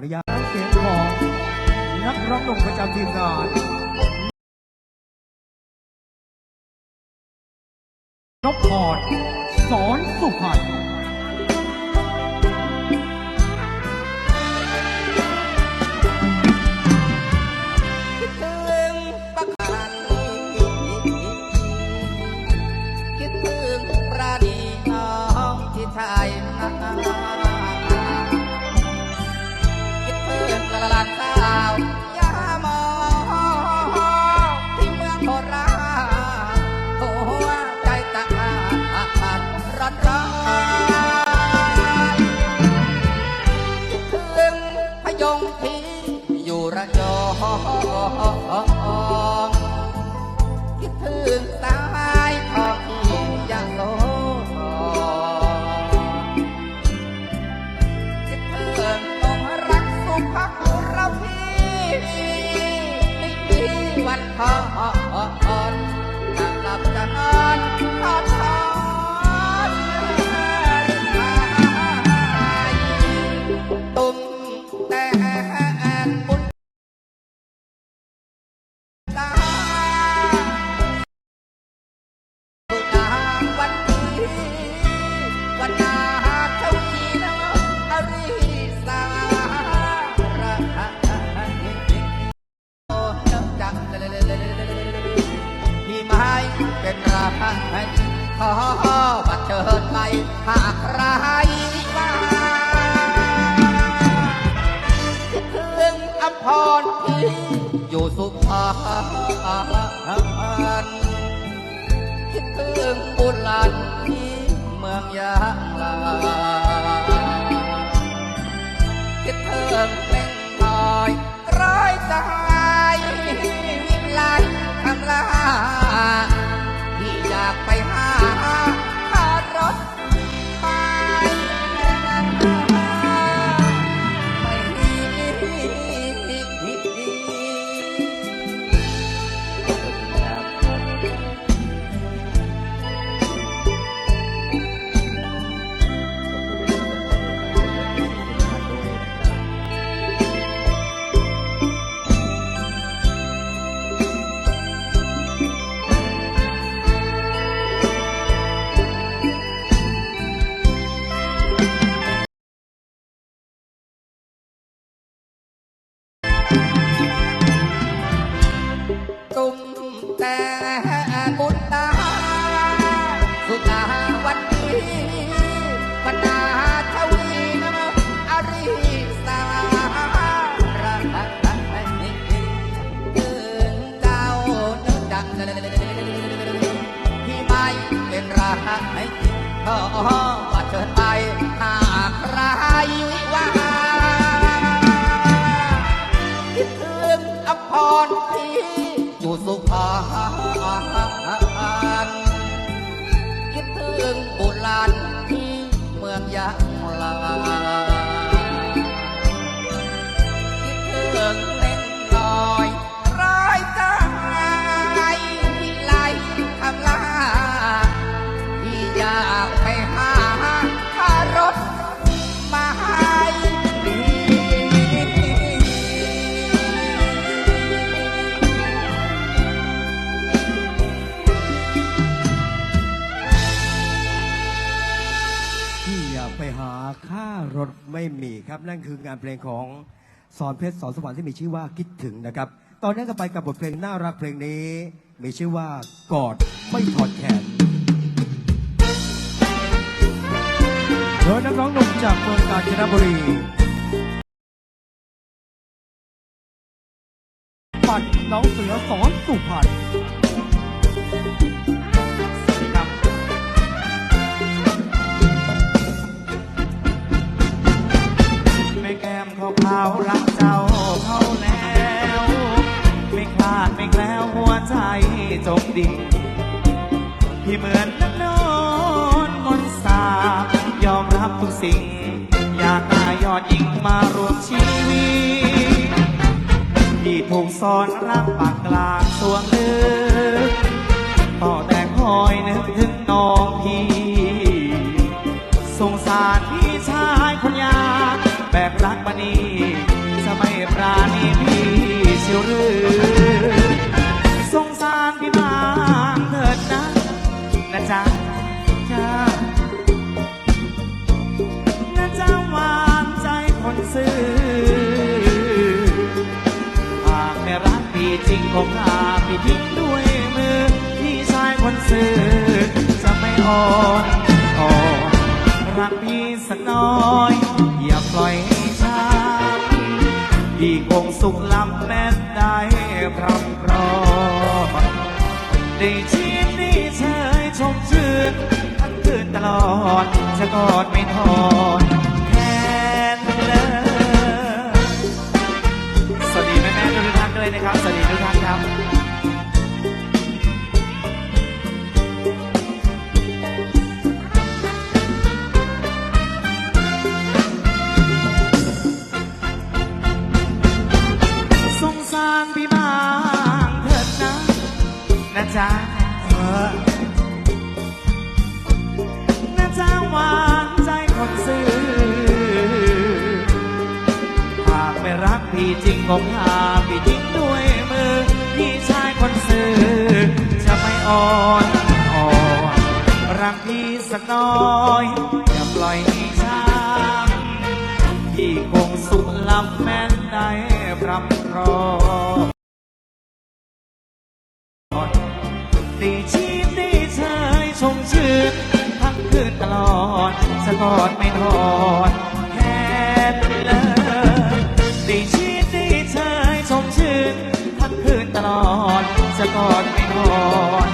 อนุญาตเสียงของนักร้องหนุ่มประจำทีมงานนพพรสอนสุพรรณคิดถึงประกันคิดถึงประดีน้องที่ไทยคิด ร้อนร้อนานที่เมืองยางลา แต่บุญตาสุดาวันนี้บรรดาทวีนะอริสาระถึงเจ้าเนื้อดังที่ไม่เป็นไรก็ว่าเชิ ที่อยากไปหาค่ารถไม่มีครับ นั่นคืองานเพลงของสอนเพชรสอนสวรรค์ที่มีชื่อว่าคิดถึงนะครับ ตอนนี้ก็ไปกับบทเพลงน่ารักเพลงนี้ มีชื่อว่ากอดไม่ถอดแขนโดยนักร้องหนุ่มจากเมืองกาญจนบุรี แล้วหัวใจจมดิ่งที่เหมือนน้ำนอนมนสาบยอมรับทุกสิ่ง อยากได้ยอดยิงมารวมชีวิตที่ถูกสอนรักปากกลางสวงลึกต่อแต่คอยนึกถึงน้องพี่สงสารพี่ชายคนยากแบกรักมานี ก็พาพี่ทิ้งด้วยมือ พี่ชายคนซื้อจะไม่อ่อนอ่อนรักพี่สักน้อย อย่าปล่อยให้ช้ำพี่คงสุขลำแม้นได้พรำพรอได้ชีวิตนี้เชยชมชื่นทั้งคืนตลอดจะกอดไม่ทอ นะจ๊ะนะจ๊ะวางใจคนซื้อหากไม่รักพี่จริงคงหาพี่ทิ้งด้วยมือ พี่ชายคนซื้อ จะไม่อ่อนอ่อนรักพี่สักน้อยอย่าปล่อยให้ช้ำพี่คงสุขลำแม้นได้พรำพรอ นตลอดสะกอดไม่ทอนแค่เลยดีชีพดีเชยชมชื่นทั้งคืนตลอดสะกอดไม่ทอน